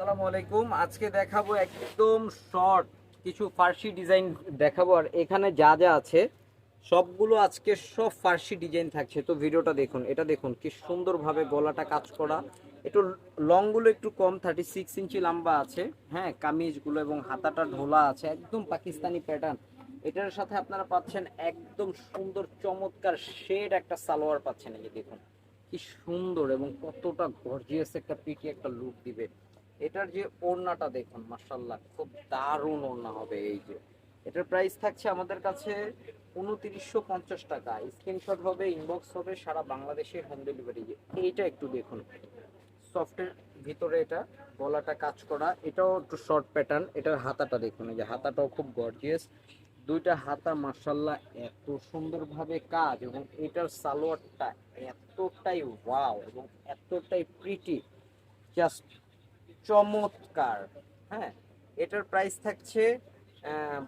আসসালামু আলাইকুম। আজকে দেখাবো একদম শর্ট কিছু ফার্সি ডিজাইন দেখাবো। আর এখানে যা যা আছে, সবগুলো আজকে সব ফার্সি ডিজাইন থাকছে। তো ভিডিওটা দেখুন, এটা দেখুন, কি সুন্দরভাবে গলাটা কাজ করা। একটু লংগুলো একটু কম থার্টি সিক্স ইঞ্চি লম্বা আছে। হ্যাঁ কামিজগুলো এবং হাতাটা ঢোলা আছে, একদম পাকিস্তানি প্যাটার্ন এটার সাথে আপনারা পাচ্ছেন একদম সুন্দর, চমৎকার শেড একটা সালোয়ার পাচ্ছেন। এই যে দেখুন, কি সুন্দর এবং কতটা গর্জিয়াস একটা পিটি একটা লুক দিবে। এটার যে ওড়নাটা দেখুন মার্শাল্লাহ খুব দারুণ ওড়না হবে এই যে। এটার প্রাইস থাকছে আমাদের কাছে উনত্রিশশো পঞ্চাশ টাকা। স্ক্রিনশট হবে ইনবক্স হবে, সারা বাংলাদেশে হোম ডেলিভারি এইটা একটু দেখুন। সফটের ভিতরে এটা, গলাটা কাজ করা। এটাও একটু শর্ট প্যাটার্ন এটার হাতাটা দেখুন, এই যে হাতাটাও খুব গর্জিয়াস দুইটা হাতা মার্শাল্লাহ এত সুন্দরভাবে কাজ এবং এটার সালোয়ারটা এতটাই ওয়াও এবং এতটাই প্রিটি জাস্ট চমৎকার। হ্যাঁ এটার প্রাইস থাকছে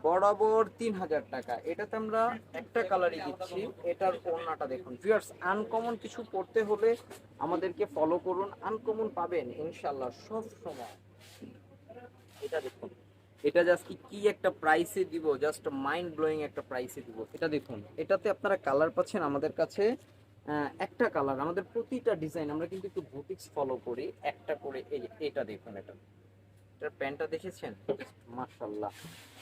বরাবর তিন হাজার টাকা। এটাতে আমরা একটা কালারই দিচ্ছি, এটার ওড়নাটা দেখুন। ভিউয়ার্স আনকমন কিছু পড়তে হলে আমাদেরকে ফলো করুন আনকমন পাবেন ইনশাল্লাহ সব সময়। এটা দেখুন, এটা জাস্ট কি একটা প্রাইসে দিব জাস্ট মাইন্ড ব্লোয়িং একটা প্রাইসে দিব। এটা দেখুন, এটাতে আপনারা কালার পাচ্ছেন আমাদের কাছে একটা কালার আমাদের প্রতিটা ডিজাইন আমরা কিন্তু একটু বুটিক্স ফলো করি, একটা করে এই এটা দেখুন এটা। এটার প্যান্টটা দেখেছেন? মাশাল্লাহ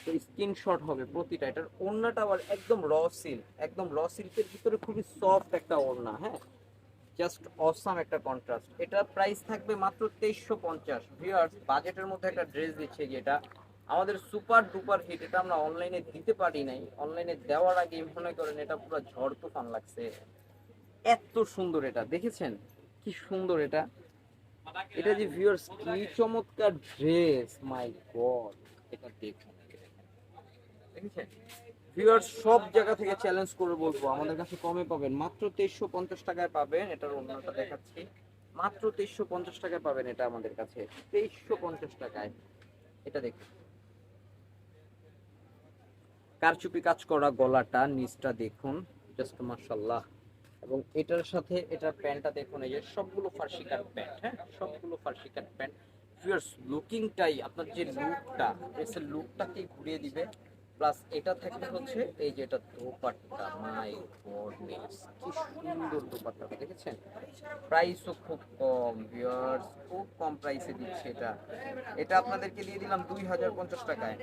তো স্ক্রিনশট হবে প্রতিটা, এটার ওড়নাটা আবার একদম র সিল্ক একদম র সিল্কের ভিতরে খুবই সফট একটা ওড়না হ্যাঁ? জাস্ট অসাম একটা কন্ট্রাস্ট এটার প্রাইস থাকবে মাত্র তেইশশো পঞ্চাশ। ভিউয়ার্স বাজেটের মধ্যে একটা ড্রেস দিচ্ছে যেটা আমাদের সুপার ডুপার হিট এটা আমরা অনলাইনে দিতে পারি নাই। অনলাইনে দেওয়ার আগে মনে করেন এটা পুরো ঝড় তুফান লাগছে। এত সুন্দর এটা, দেখেছেন? কি সুন্দর এটা। এটা যে ভিউয়ার্স কি চমৎকার ড্রেস মাই গড এটা দেখুন। দেখেছেন? ভিউয়ার্স সব জায়গা থেকে চ্যালেঞ্জ করে বলব, আমাদের কাছে কমে পাবেন। মাত্র তেইশশো পঞ্চাশ টাকায় পাবেন, এটার অন্যটা দেখাচ্ছি। মাত্র তেইশশো পঞ্চাশ টাকায় পাবেন এটা আমাদের কাছে। তেইশশো পঞ্চাশ টাকায়। এটা দেখুন। কারচুপি কাজ করা গলাটা, নিচটা দেখুন। জাস্ট মাশাল্লাহ এবং এটার সাথে এটার প্যান্টটা দেখুন, এই যে সবগুলো ফার্সি কাট প্যান্ট হ্যাঁ? সবগুলো ফার্সি কাট প্যান্ট। ফিয়ার্স লুকিংটাই আপনার যে লুকটা ড্রেসের লুকটাকে ঘুরিয়ে দিবে। প্লাস এটা থাকবে হচ্ছে এই যে এটা দোপাট্টা মাই গডনেস কি সুন্দর দোপাট্টাটা দেখেছেন? প্রাইসও খুব কম ভিউয়ার্স খুব কম প্রাইসে দিচ্ছে এটা। এটা আপনাদেরকে দিয়ে দিলাম দুই হাজার পঞ্চাশ টাকায়।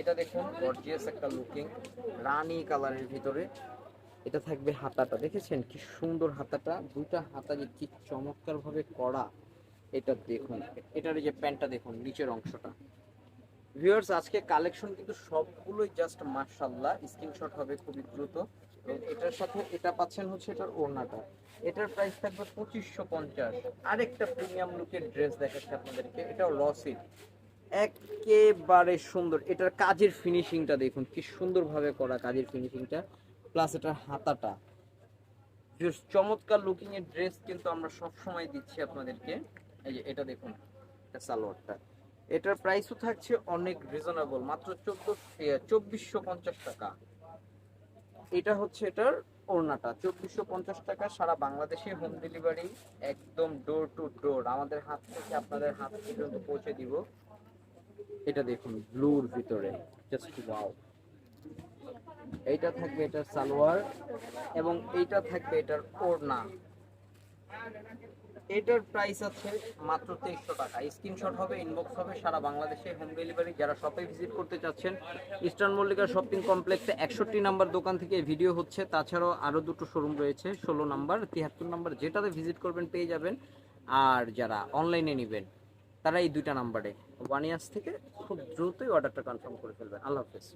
এটা দেখুন গর্জিয়াস একটা লুকিং রানী কালারের ভিতরে। এটা থাকবে হাতাটা। দেখেছেন কি সুন্দর হাতাটা? দুইটা হাতা যে কি চমৎকার ভাবে করা, এটা দেখুন। এটার যে প্যান্টটা দেখুন, নিচের অংশটা। ভিউয়ার্স, আজকে কালেকশন কিন্তু সবগুলোই জাস্ট মার্শাল্লাহ স্ক্রিনশট হবে খুবই দ্রুত। এবং এটার সাথে এটা পাচ্ছেন হচ্ছে এটার ওড়নাটা। এটার প্রাইস থাকবে পঁচিশশো পঞ্চাশ। আরেকটা প্রিমিয়াম লুকের ড্রেস দেখাচ্ছে আপনাদেরকে। এটাও লসিট একেবারে সুন্দর। এটার কাজের ফিনিশিংটা দেখুন, কি সুন্দরভাবে করা কাজের ফিনিশিংটা প্লাস এটার হাতাটা। চমৎকার লুকিং এর ড্রেস কিন্তু আমরা সব সময় দিচ্ছি আপনাদেরকে। এই যে এটা দেখুন সালোয়ারটা। এটার প্রাইসও থাকছে অনেক রিজনেবল মাত্র চোদ্দ চব্বিশশো পঞ্চাশ টাকা। এটা হচ্ছে এটার ওড়নাটা, চব্বিশশো পঞ্চাশ টাকা, সারা বাংলাদেশে হোম ডেলিভারি একদম ডোর টু ডোর আমাদের হাত থেকে আপনাদের হাত পর্যন্ত পৌঁছে দিব। এটা দেখুন ব্লুর ভিতরে জাস্ট ওয়াও এইটা থাকবে এটার সালোয়ার এবং এইটা থাকবে এটার ওড়না। এটার প্রাইস আছে মাত্র তেইশশো টাকা। স্ক্রিনশট হবে ইনবক্স হবে, সারা বাংলাদেশে হোম ডেলিভারি যারা শপে ভিজিট করতে চাচ্ছেন ইস্টার্ন মল্লিকা শপিং কমপ্লেক্সে একষট্টি নাম্বার দোকান থেকে ভিডিও হচ্ছে। তাছাড়াও আরও দুটো শোরুম রয়েছে, ষোলো নাম্বার তিয়াত্তর নাম্বার যেটাতে ভিজিট করবেন, পেয়ে যাবেন। আর যারা অনলাইনে নেবেন, তারা এই দুইটা নাম্বারে ওয়ান ইয়ার্স থেকে খুব দ্রুতই অর্ডারটা কনফার্ম করে ফেলবেন। আল্লাহ হাফেজ।